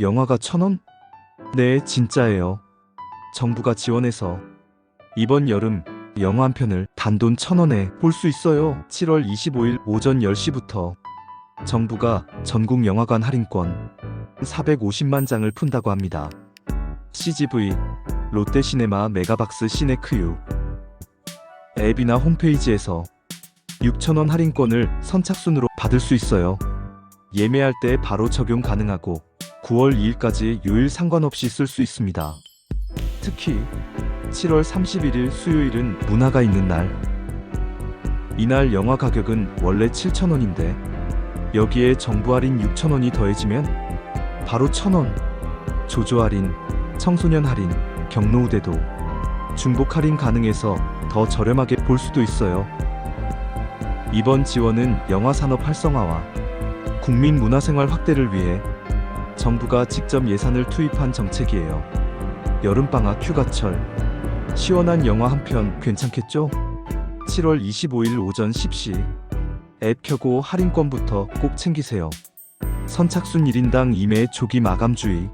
영화가 천 원? 네, 진짜예요. 정부가 지원해서 이번 여름 영화 한 편을 단돈 천 원에 볼 수 있어요. 7월 25일 오전 10시부터 정부가 전국 영화관 할인권 450만 장을 푼다고 합니다. CGV, 롯데시네마 메가박스 시네크유 앱이나 홈페이지에서 6,000원 할인권을 선착순으로 받을 수 있어요. 예매할 때 바로 적용 가능하고 9월 2일까지 요일 상관없이 쓸 수 있습니다. 특히 7월 31일 수요일은 문화가 있는 날. 이날 영화 가격은 원래 7,000원인데 여기에 정부 할인 6,000원이 더해지면 바로 1,000원. 조조 할인, 청소년 할인, 경로 우대도 중복 할인 가능해서 더 저렴하게 볼 수도 있어요. 이번 지원은 영화 산업 활성화와 국민 문화생활 확대를 위해 정부가 직접 예산을 투입한 정책이에요. 여름방학 휴가철 시원한 영화 한 편 괜찮겠죠? 7월 25일 오전 10시 앱 켜고 할인권부터 꼭 챙기세요. 선착순 1인당 2매 조기 마감 주의